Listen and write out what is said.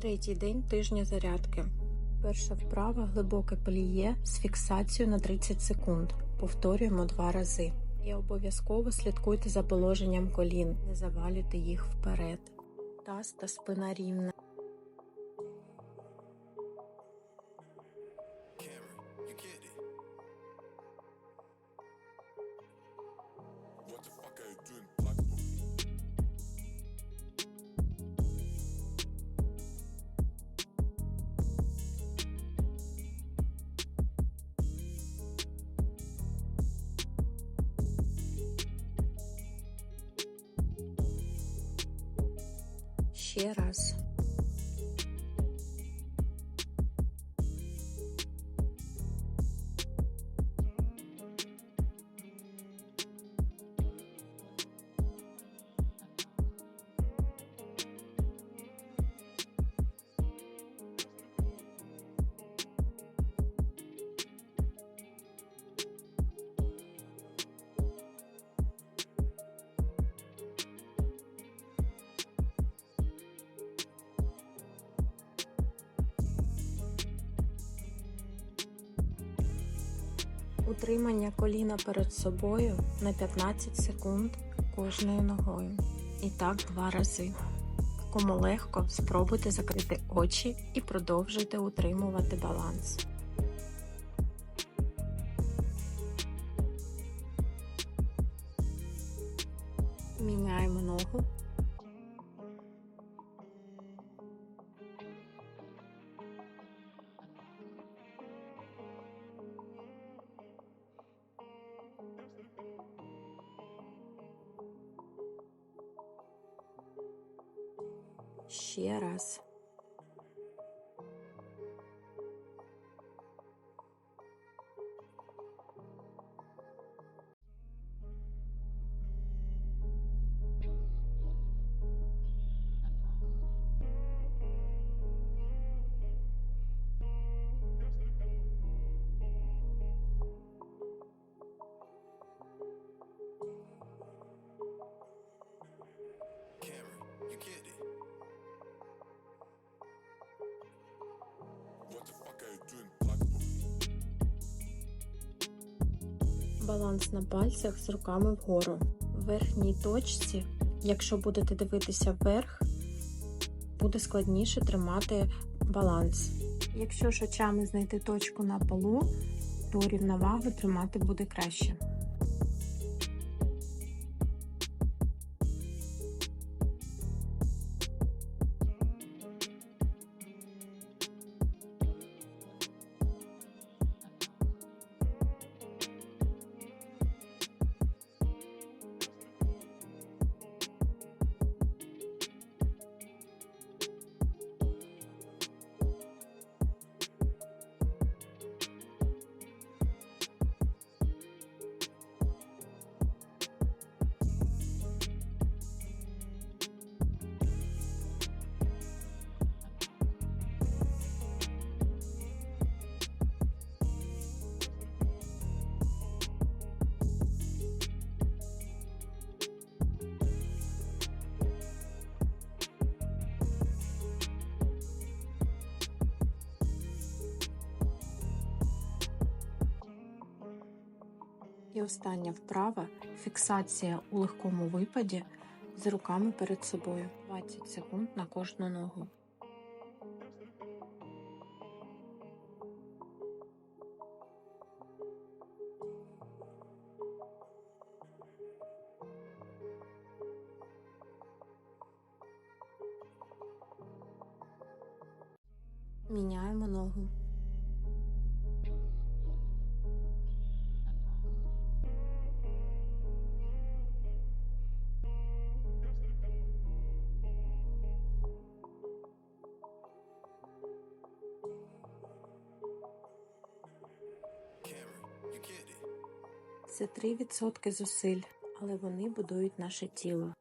Третій день тижня зарядки. Перша вправа глибоке пліє з фіксацією на 30 секунд. Повторюємо два рази. І обов'язково слідкуйте за положенням колін, не завалюйте їх вперед. Таз та спина рівна. Ще Утримання коліна перед собою на 15 секунд кожною ногою. І так два рази. Кому легко, спробуйте закрити очі і продовжуйте утримувати баланс. Міняємо ногу. Ще раз. Баланс на пальцях з руками вгору. В верхній точці, якщо будете дивитися вверх, буде складніше тримати баланс. Якщо ж очами знайти точку на полу, то рівновагу тримати буде краще. І остання вправа фіксація у легкому випаді з руками перед собою. 20 секунд на кожну ногу. Міняємо ногу. Це 3% зусиль, але вони будують наше тіло.